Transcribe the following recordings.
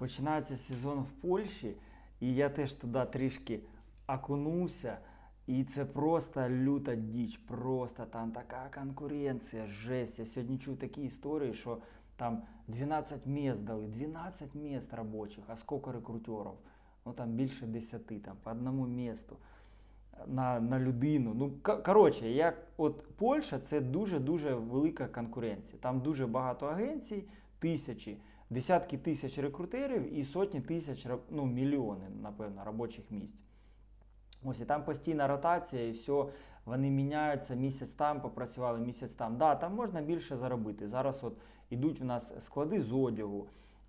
починається сезон в Польщі, і я теж туди трішки окунувся. І це просто люта діч, просто там така конкуренція, жесть. Я сьогодні чув такі історії, що там 12 місць дали, 12 місць робочих, а скільки рекрутерів? Ну там більше 10, там по одному місту на, на людину. Ну, коротше, як от Польща це дуже-дуже велика конкуренція. Там дуже багато агенцій, тисячі, десятки тисяч рекрутерів і сотні тисяч, ну, мільйони, напевно, робочих місць. Ось і там постійна ротація, і все, вони міняються, місяць там попрацювали, місяць там. Да, там можна більше заробити. Зараз от ідуть у нас склади з одягу.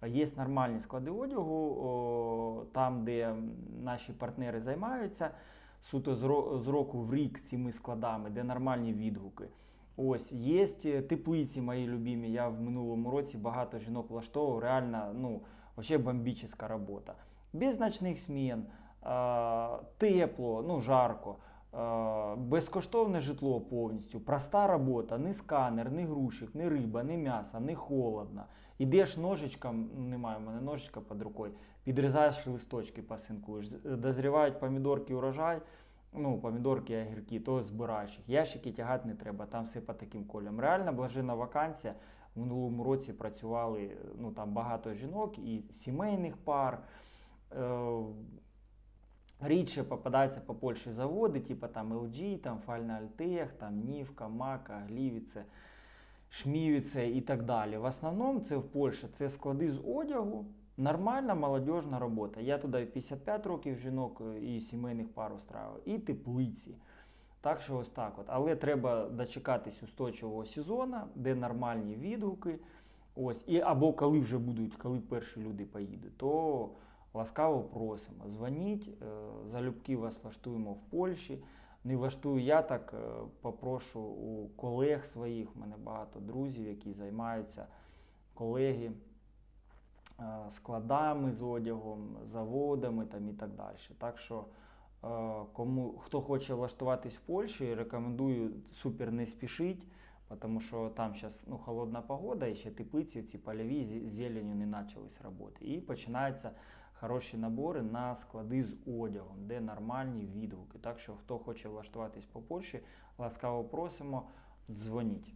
Є нормальні склади одягу, о, там, де наші партнери займаються суто з року в рік цими складами, де нормальні відгуки. Ось є теплиці мої любимі. Я в минулому році багато жінок влаштовував. Реально, ну, взагалі бомбічна робота. Без ночних змін, е, тепло, ну жарко. е, Безкоштовне житло повністю, проста робота, не сканер, не грушик, не риба, не м'ясо, не холодно. Ідеш ножичком, ну, немає в мене ножичка під рукою, підрізаєш листочки, пасинкуєш. Дозрівають помідорки урожай, ну, помідорки, огірки, то збираєш їх. Ящики тягати не треба, там все по таким колям. Реально блажена вакансія. В минулому році працювали ну, там багато жінок і сімейних пар. Е, Рідше попадаються по Польщі заводи, типу там LG, там Фальна Альтех, там Нівка, Мака, Глівіце, Шмівіце і так далі. В основному це в Польщі це склади з одягу, нормальна молодіжна робота. Я туди в 55 років жінок е, і сімейних пар устраював, і теплиці. Так що ось так от. Але треба дочекатись устойчивого сезону, де нормальні відгуки. Ось, і або коли вже будуть, коли перші люди поїдуть, то ласкаво просимо. Дзвоніть, е, залюбки вас влаштуємо в Польщі. Не влаштую я так, е, попрошу у колег своїх. У мене багато друзів, які займаються, колеги складами з одягом, заводами там і так далі. Так що, е, кому хто хоче влаштуватись в Польщі, рекомендую супер не спішіть, тому що там зараз ну, холодна погода, і ще теплиці ці польові з зеленю не почались роботи. І починаються хороші набори на склади з одягом, де нормальні відгуки. Так що, хто хоче влаштуватись по Польщі, ласкаво просимо, дзвоніть.